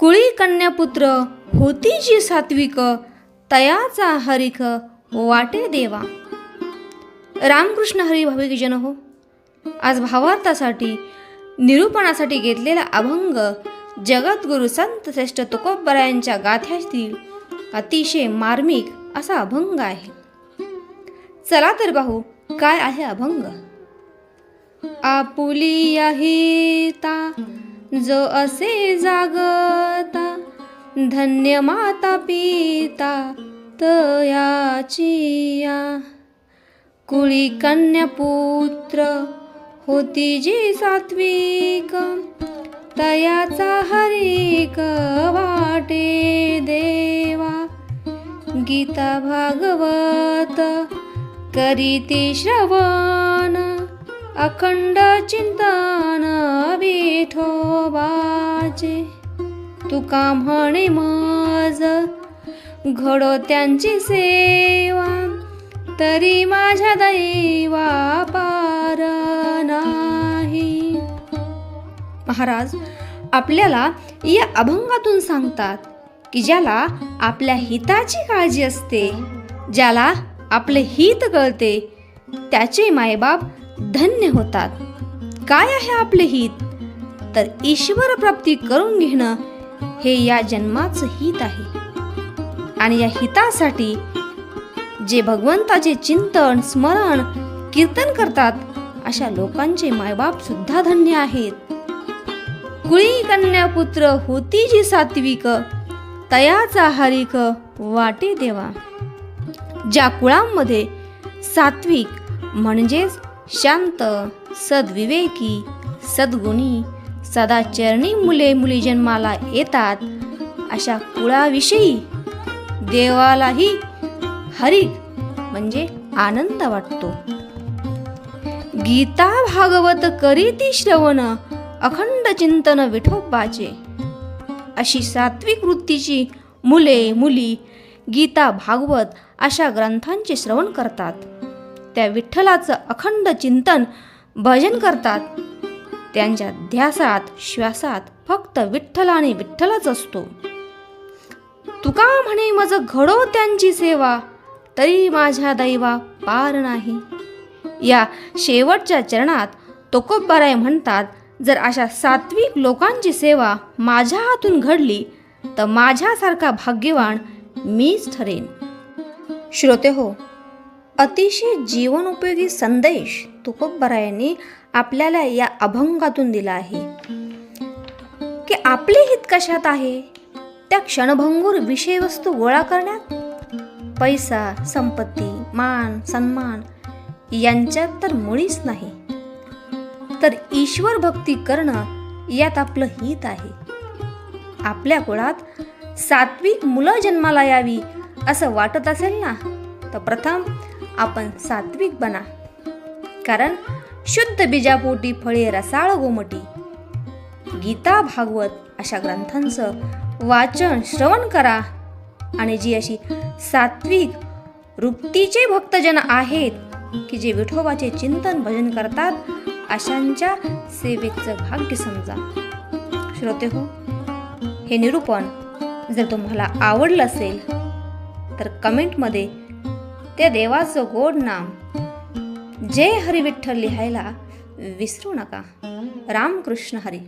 कुळी कन्यापुत्र होती जी सात्विक तयाचा हरिख वाटे देवा. रामकृष्ण हरी भाविक जन हो आज भावार्थासाठी निरूपणासाठी घेतलेला अभंग जगद्गुरु संत श्रेष्ठ तुकोबरायांच्या गाथ्यातील अतिशय मार्मिक असा अभंग आहे. चला तर पाहू काय आहे अभंग. आपुली जो असे जागता धन्य माता पिता तयाचिया. कुळी कन्यापुत्र होती जी सात्विक तयाचा हरिक वाटे देवा. गीता भागवत करीती श्रवण अखंड चिंतन विठोबाचे तुका म्हणे मज घडो त्यांची सेवा तरी माझ्या दैवा पार नाही. महाराज आपल्याला या अभंगातून सांगतात की ज्याला आपल्या हिताची काळजी असते ज्याला आपले हित कळते त्याचे मायबाप धन्य होतात. काय आहे आपले हित? तर ईश्वर प्राप्ती करून घेणं हे या जन्माचं हित आहे. आणि या हितासाठी जे भगवंताचे चिंतन स्मरण कीर्तन करतात अशा लोकांचे मायबाप सुद्धा धन्य आहेत. कुळी कन्यापुत्र होती जी सात्विक तयाचा हरिक वाटे देवा. ज्या कुळांमध्ये सात्विक म्हणजेच शांत सद्विवेकी सद्गुणी सदाचरणी मुले मुली जन्माला येतात अशा कुळाविषयी देवालाही हरिक म्हणजे आनंद वाटतो. गीता भागवत करीती श्रवण अखंड चिंतन विठोबाचे. अशी सात्विक वृत्तीची मुले मुली गीता भागवत अशा ग्रंथांचे श्रवण करतात. त्या विठ्ठलाचं अखंड चिंतन भजन करतात. त्यांच्या ध्यासात श्वासात फक्त विठ्ठल आणि विठ्ठलच असतो. तुका म्हणे मज घडो त्यांची सेवा तरी माझ्या दैवा पार नाही. या शेवटच्या चरणात तोकोबराय म्हणतात जर अशा सात्विक लोकांची सेवा माझ्या हातून घडली तर माझ्यासारखा भाग्यवान मीच ठरेन. श्रोते हो अतिशय जीवनोपयोगी संदेश तुकोबरायांनी आपल्याला या अभंगातून दिला आहे. की आपले हित कशात आहे? त्या क्षणभंगूर विषयवस्तू गोळा करण्यात? पैसा संपत्ती मान सन्मान यांच्यात तर मुळीच नाही. तर ईश्वर भक्ती करणं यात आपलं हित आहे. आपल्या कुळात सात्विक मुलं जन्माला यावी असं वाटत असेल ना? तर प्रथम आपण सात्विक बना. कारण शुद्ध बीजापोटी फळे रसाळ गोमटी गीता भागवत अशा ग्रंथांचं वाचन श्रवण करा. आणि जी अशी सात्विक वृत्तीचे भक्तजन आहेत की जे विठोबाचे चिंतन भजन करतात अशांच्या सेवेचं भाग्य समजा. श्रोते हो हे निरूपण जर तुम्हाला आवडलं असेल तर कमेंटमध्ये त्या देवाचं गोड नाम. जय हरी विठ्ठल लिहायला विसरू नका. रामकृष्ण हरी.